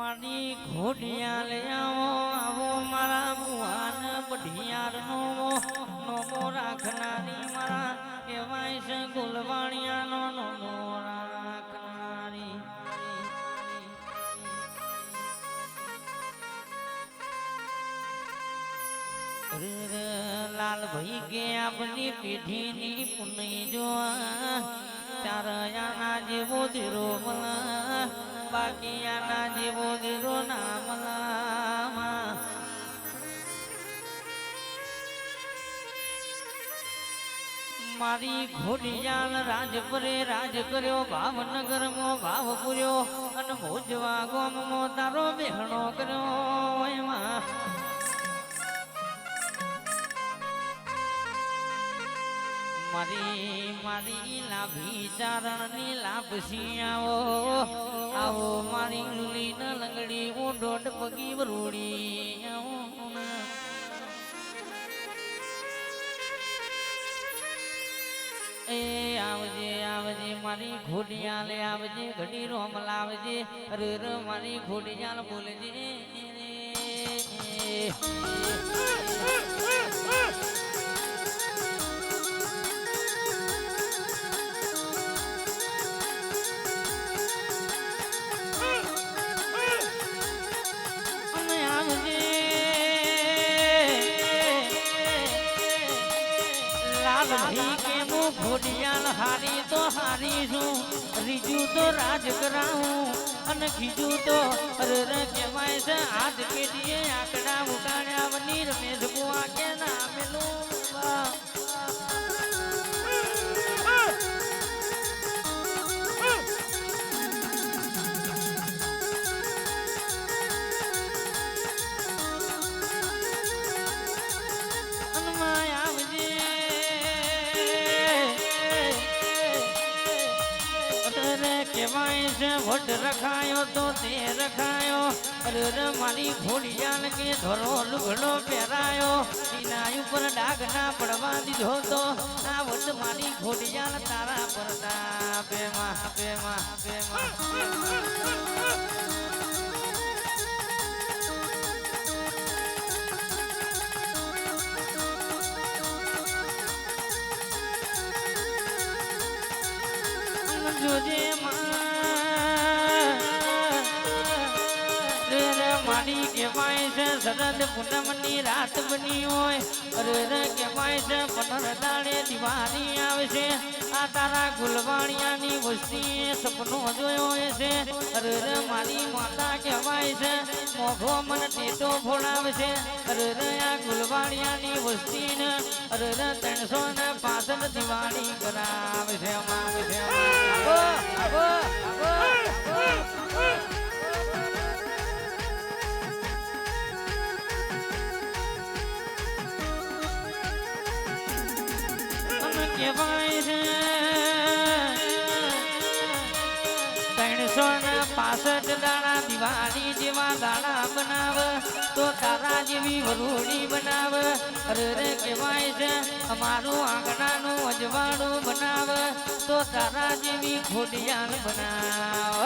મારી ઘોડિયા લે આવો આવો મારા બુહાન બઢિયાર નો નોમો રાખનારી મારા, કહેવાય છે ગુલવાણિયા નો નોમો રાખનારી. રે, લાલ ભાઈ કે આપની પેઢીની પુનઈ જોવા, ચાર આના જેવો ધીરો બાકી આના મારી ઘોડિયાલ રાજ પરે રાજ કર્યો, ભાવનગર મો ભાવ પૂર્યો, અને ભોજવા ગોમ મો તારો બેહણો કર્યો એમાં. મારી મારી લાભી ચારણની લાભસી આવો આવો મારી લુલી લંગડી હું દોઢ પગી વરૂડી. એ આવજે આવજે મારી ઘોડિયાલે આવજે ઘડી રોમ લાવજે અરે મારી ઘોડિયાલ બોલજે. કે ઘોડિયાલ હારી તો હારી છું, રીજુ તો રાજ કરાવું અને ખીજું તો અરે છે, આજ કેટીએ આકડા ઉકાળ્યા વનીર મેઘ બુઆ કે ના? રખાયો તો તે રખાયો. અરે મારી કે ધોરો લુગડો પહેરાયો. એના ઉપર ડાઘ ના પડવા દીધો તો, આ વટ મારી તારા પરતા જોજે મારી કહેવાય છે, શરદ પૂનમની રાત બની હોય. અરે કહેવાય છે પનર દાડે દિવાળી આવશે આ તારા ગુલવાણિયાની વસ્તીએ સપનો જોયો છે. અરે મારી માતા કહેવાય છે મોઘો મન ટેટો ફોડાવશે અરે આ ગુલવાણિયાની વસ્તીને અરે ત્રણસો ને પાસઠ દિવાળી કરાવશે અમારે. કહેવાય છે ત્રણસો ને પાસઠ દાણા દિવાળી જેવા દાણા બનાવ, તો તારા જેવી વરૂડી બનાવ. અરે કહેવાય છે, અમારું આંગણાનું અજવાળું બનાવ, તો તારા જેવી ખોડિયાલ બનાવ.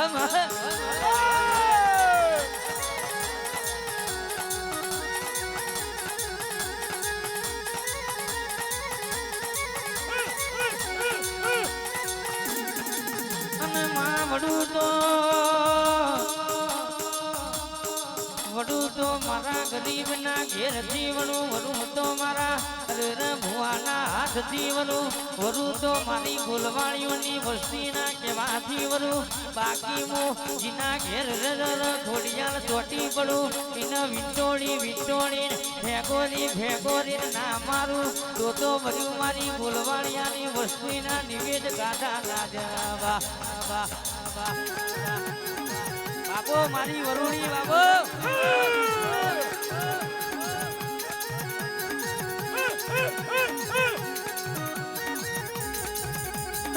મારા ગરીબ ના ઘેર જીવનું વડું તો મારા અરે ભુવાના હાથ જીવનું વડું તો મારી ગોલવાણીઓની વસ્તી ના કેવાથી વડું બાકી હું જીના ઘેર ઘોડિયાળ ચોટી પડું. એના વિંટોળી વિંટોળી ભેગોરી ભેગોરી ના મારું. તો તો બધું મારી ગોલવાળિયાની વસ્તીના નિવેદ ગાધા રાજા. વાહ. બાબો, મારી વરુણી બાબો.